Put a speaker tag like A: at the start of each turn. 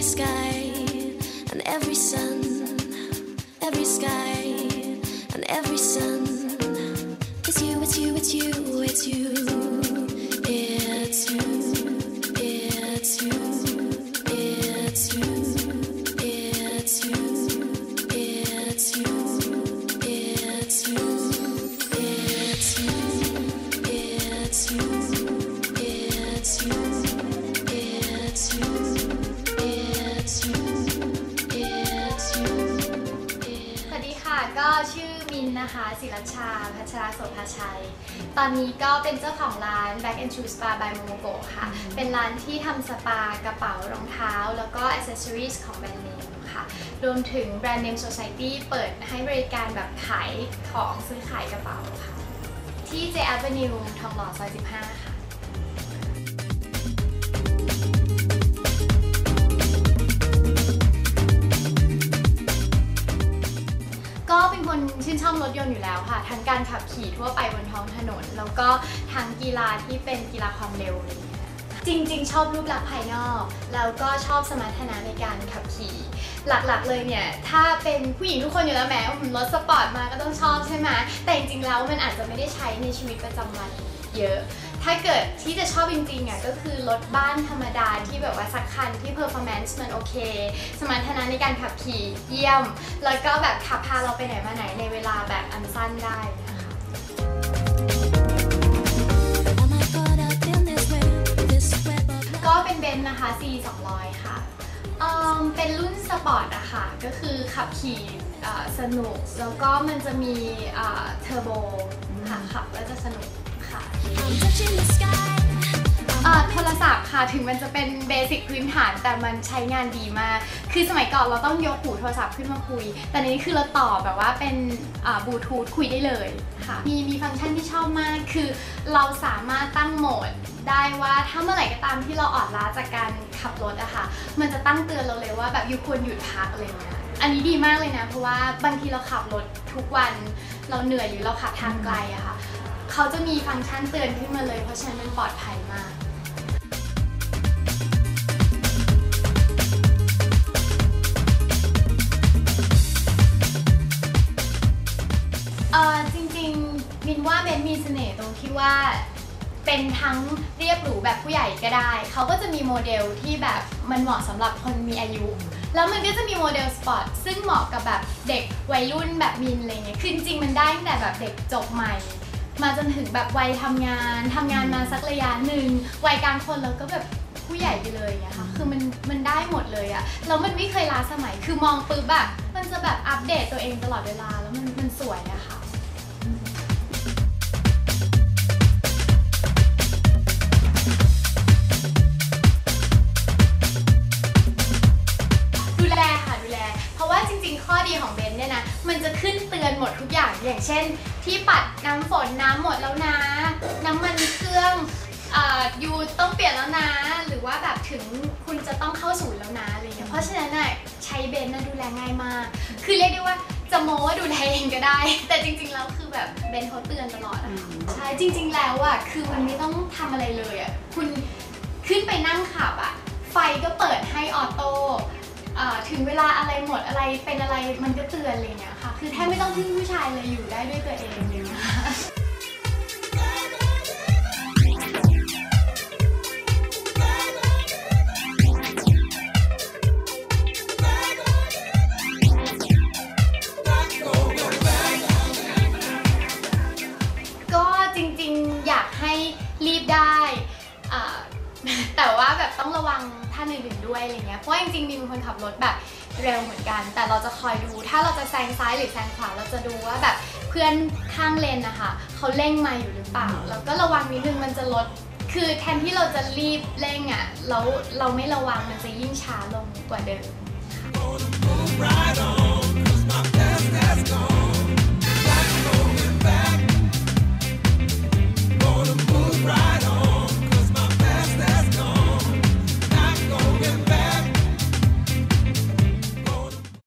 A: every sky and every sun, every sky and every sun. It's you, it's you, it's you, it's you, it's you, it's you, it's
B: ชื่อมินนะคะศิรชา พัชราโสภาชัย ตอนนี้ก็เป็นเจ้าของร้าน Back and Shoe Spa by Momogo ค่ะ เป็นร้านที่ทำสปากระเป๋ารองเท้า แล้วก็ accessories ของแบรนด์เนมค่ะ รวมถึงแบรนด์เนม Society เปิดให้บริการแบบขายของซื้อขายกระเป๋าค่ะ ที่ J Avenue ทองหล่อซอย 15 ค่ะ ชื่นชอบรถยนต์อยู่แล้วค่ะ ทั้งการขับขี่ทั่วไปบนท้องถนน แล้วก็ทั้งกีฬาที่เป็นกีฬาความเร็วอะไรอย่างเงี้ยจริง ๆ ชอบรูปลักษณ์ภายนอก แล้วก็ชอบสมรรถนะในการขับขี่ หลักๆ เลยเนี่ย ถ้าเป็นผู้หญิงทุกคนอยู่แล้วแม้รถสปอร์ตมาก็ต้องชอบใช่ไหมแต่จริงๆแล้วมันอาจจะไม่ได้ใช้ในชีวิตประจำวันเยอะ ถ้าเกิดที่จะชอบจริงๆอะก็คือรถบ้านธรรมดาที่แบบว่าสักคันที่ performance มันโอเค สมรรถนะในการขับขี่เยี่ยม แล้วก็แบบขับพาเราไปไหนมาไหนในเวลาแบบอันสั้นได้นะคะ
A: Am I caught up in this web, this web of
B: ก็เป็นเบนซ์นะคะ C 200ค่ะเเป็นรุ่นสปอร์ตอะค่ะ ก็คือขับขี่สนุก แล้วก็มันจะมีเทอร์โบค่ะขับแล้วจะสนุก ค่ะโทรศัพท์ค่ะถึงมันจะเป็นเบสิกพื้นฐานแต่มันใช้งานดีมาก คือสมัยก่อนเราต้องยกหูโทรศัพท์ขึ้นมาคุย แต่นี้คือเราต่อแบบว่าเป็นบลูทูธคุยได้เลยค่ะ มีมีฟังก์ชันที่ชอบมาก คือเราสามารถตั้งโหมดได้ว่าถ้าเมื่อไหร่ก็ตามที่เราอ่อนล้าจากการขับรถอะค่ะ มันจะตั้งเตือนเราเลยว่าแบบยูควรหยุดพักอะไรเงี้ยอันนี้ดีมากเลยนะ เพราะว่าบางทีเราขับรถทุกวัน เราเหนื่อยอยู่เราขับทางไกลอะค่ะ เขาจะมีฟังก์ชันเตือนขึ้นมาเลย เพราะฉะนั้นมันปลอดภัยมากเออจริงๆมินว่าเบนมีเสน่ห์ตรงที่ว่าเป็นทั้งเรียบหรูแบบผู้ใหญ่ก็ได้ เขาก็จะมีโมเดลที่แบบมันเหมาะสำหรับคนมีอายุ แล้วมันก็จะมีโมเดลสปอร์ตซึ่งเหมาะกับแบบเด็กวัยรุ่นแบบมินอะไรเงี้ยคือจริงมันได้ตั้งแต่แบบเด็กจบใหม่ มาจนถึงแบบวัยทำงานทำงานมาสักระยะหนึ่งวัยกลางคนแล้วก็แบบผู้ใหญ่ไปเลยอะค่ะคือมันมันได้หมดเลยอะแล้วมันไม่เคยล้าสมัยคือมองปุ๊บแบบมันจะแบบอัปเดตตัวเองตลอดเวลาแล้วมันมันสวยอะค่ะ ว่าจริงๆ ข้อดีของเบนซ์เนี่ยนะ มันจะขึ้นเตือนหมดทุกอย่าง อย่างเช่น ที่ปัดน้ำฝนน้ำหมดแล้วนะ น้ำมันเครื่องอายูต้องเปลี่ยนแล้วนะ หรือว่าแบบถึงคุณจะต้องเข้าศูนย์แล้วนะอะไรเงี้ยเพราะฉะนั้นน่ะใช้เบนซ์นะดูแลง่ายมาก คือเรียกได้ว่าจะโม้ว่าดูแลเองก็ได้ แต่จริงๆแล้วคือแบบเบนซ์เขาเตือนตลอดอะค่ะใช่จริง ๆ แล้วอะคือมันไม่ต้องทำอะไรเลยอะคุณขึ้นไปนั่งขับอะไฟก็เปิดให้ออโต้อ่าถึงเวลา อะไรเป็นอะไรมันก็เตือนอะไรอย่างเงี้ยค่ะ คือแทบไม่ต้องพึ่งผู้ชายเลยอยู่ได้ด้วยตัวเองอะไรอย่างเลยก็จริงๆอยากให้รีบได้ แต่ว่าแบบต้องระวังท่านอื่นๆด้วยอะไรเงี้ย เพราะจริงๆมีเป็นคนขับรถแบบ เร็วเหมือนกัน แต่เราจะคอยดูถ้าเราจะแซงซ้ายหรือแซงขวาเราจะดูว่าแบบเพื่อนข้างเลนนะคะเขาเร่งมาอยู่หรือเปล่าแล้วก็ระวังนิดนึงมันจะลด คือแทนที่เราจะรีบเร่งอะ่ะแล้วเราไม่ระวังมันจะยิ่งช้าลงกว่าเดิม